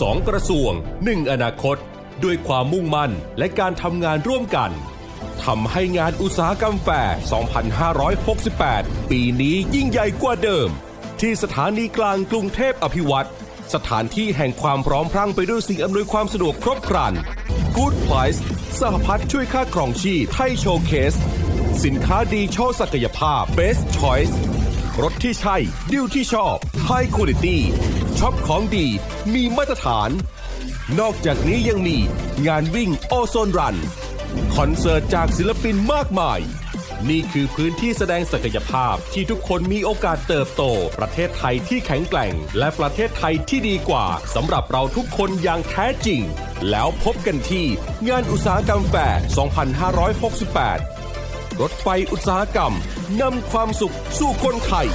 2 กระทรวง 1 อนาคต ด้วยความมุ่งมั่นและการทำงานร่วมกันทำให้งานอุตสาหกรรมแฟร์ 2568 ปีนี้ยิ่งใหญ่กว่าเดิม ที่สถานีกลางกรุงเทพอภิวัตรสถานที่แห่งความพร้อมพรั่งไปด้วยสิ่งอำนวยความสะดวกครบครัน Good Price สหพัฒน์ช่วยค่าครองชีพให้โชว์เคส สินค้าดีโชว์ศักยภาพ Best Choice รถที่ใช่ดิวที่ชอบ High Quality ช็อปของดี มีมาตรฐาน นอกจากนี้ยังมีงานวิ่งโอโซนรัน คอนเสิร์ตจากศิลปินมากมาย นี่คือพื้นที่แสดงศักยภาพที่ทุกคนมีโอกาสเติบโต ประเทศไทยที่แข็งแกร่ง และประเทศไทยที่ดีกว่าสำหรับเราทุกคนอย่างแท้จริง แล้วพบกันที่งานอุตสาหกรรมแฟร์2568 รถไฟอุตสาหกรรมนำความสุขสู่คนไทย